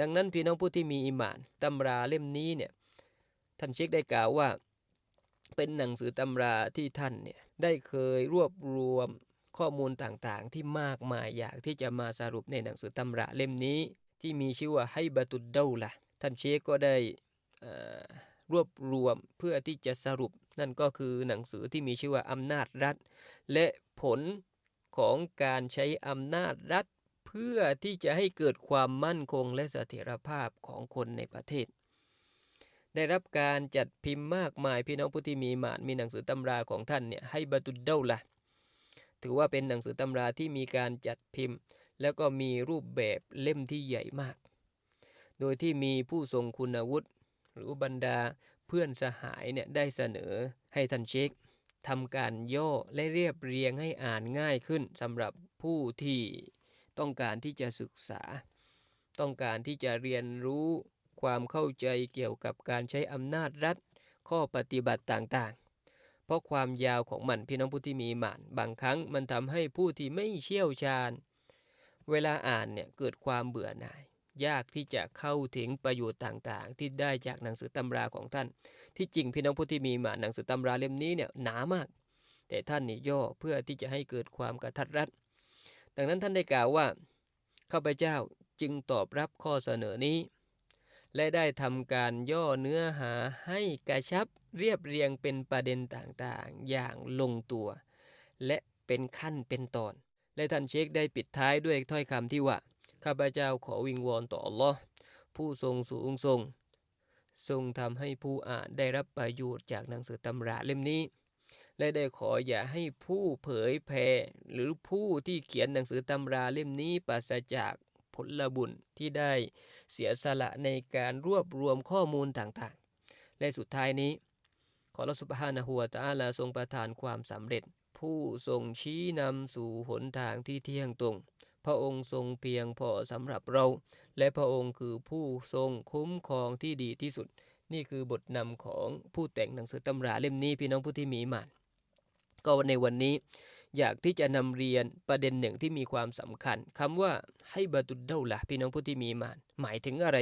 ดังนั้นพี่น้องผู้ที่มีอิมานตำราเล่มนี้เนี่ยท่านเชคได้กล่าวว่า เป็นหนังสือตำราที่ท่านเนี่ยได้เคยรวบรวมข้อมูลต่างๆ ที่มากมายอยากที่จะมาสรุปในหนังสือตำราเล่มนี้ ที่มีชื่อว่าให้บาตุดเดาละท่านเชคก็ได้รวบรวมเพื่อที่จะสรุป นั่นก็คือหนังสือที่มีชื่อว่าอำนาจรัฐ และผลของการใช้อำนาจรัฐ เพื่อที่จะให้เกิดความมั่นคงและเสถียรภาพของคนในประเทศ ได้รับการจัดพิมพ์มากมายพี่น้องผู้ที่มีหมานมีหนังสือตำราของท่านเนี่ยให้บาตุดเดาละถือว่าเป็นหนังสือตำราที่มีการจัดพิมพ์ แล้วก็มีรูปแบบเล่มที่ใหญ่มาก โดยที่มีผู้ทรงคุณวุฒิหรือบรรดาเพื่อนสหายเนี่ยได้เสนอให้ท่านเช็คทำการย่อและเรียบเรียงให้อ่านง่ายขึ้นสำหรับผู้ที่ ต้องการที่จะศึกษา ต้องการที่จะเรียนรู้ความเข้าใจเกี่ยวกับการใช้อำนาจรัฐ ข้อปฏิบัติต่างๆ เพราะความยาวของมันพี่น้องผู้ที่มีหมานบางครั้งมันทำให้ผู้ที่ไม่เชี่ยวชาญ เวลาอ่านเนี่ยเกิดความเบื่อหน่าย ยากที่จะเข้าถึงประโยชน์ต่างๆ ที่ได้จากหนังสือตำราของท่าน ที่จริงพี่น้องผู้ที่มีมาหนังสือตำราเล่มนี้เนี่ยหนามาก แต่ท่านนี่ย่อเพื่อที่จะให้เกิดความกระทัดรัด ดังนั้นท่านได้กล่าวว่าข้าพเจ้าจึงตอบรับข้อเสนอนี้ และได้ทำการย่อเนื้อหาให้กระชับเรียบเรียงเป็นประเด็นต่างๆ อย่างลงตัว และเป็นขั้นเป็นตอน และท่านเชคได้ปิดท้ายด้วยถ้อยคำที่ว่าข้าพเจ้าขอวิงวอนต่ออัลลอฮ์ผู้ทรงสูงทรง ทรงทำให้ผู้อ่านได้รับประโยชน์จากหนังสือตำราเล่มนี้ และได้ขออย่าให้ผู้เผยแผ่หรือผู้ที่เขียนหนังสือตำราเล่มนี้ปราศจากผลบุญที่ได้เสียสละในการรวบรวมข้อมูลต่างๆ และสุดท้ายนี้ ขอรัสุบฮานะฮัวตาลาทรงประทานความสำเร็จ ผู้ทรงชี้นำสู่หนทางที่เที่ยงตรง พระองค์ทรงเพียงพอสำหรับเรา และพระองค์คือผู้ทรงคุ้มครองที่ดีที่สุด นี่คือบทนำของผู้แต่งหนังสือตำราเล่มนี้พี่น้องผู้ที่มีมานก็ในวันนี้อยากที่จะนำเรียนประเด็นหนึ่งที่มีความสำคัญคำว่าให้บาตุดเดาละพี่น้องผู้ที่มีมาน หมายถึงอะไร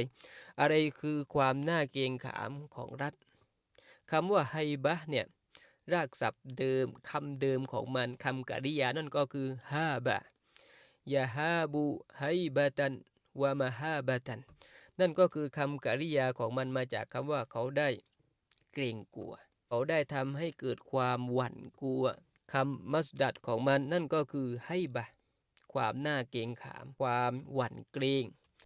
อะไรคือความน่าเกรงขามของรัฐคำว่าไฮบะเนี่ยรากศัพท์เดิมคำเดิมของมันคำกริยานั่นก็คือฮาบะยาฮาบูไฮบาตันวามาฮาบาตัน นั่นก็คือคำกริยาของมันมาจากคำว่าเขาได้เกรงกลัว เขาได้ทำให้เกิดความหวั่นกลัวคำมัสดัดของมันนั่นก็คือให้บะ ความน่าเกรงขาม ความหวั่นเกรง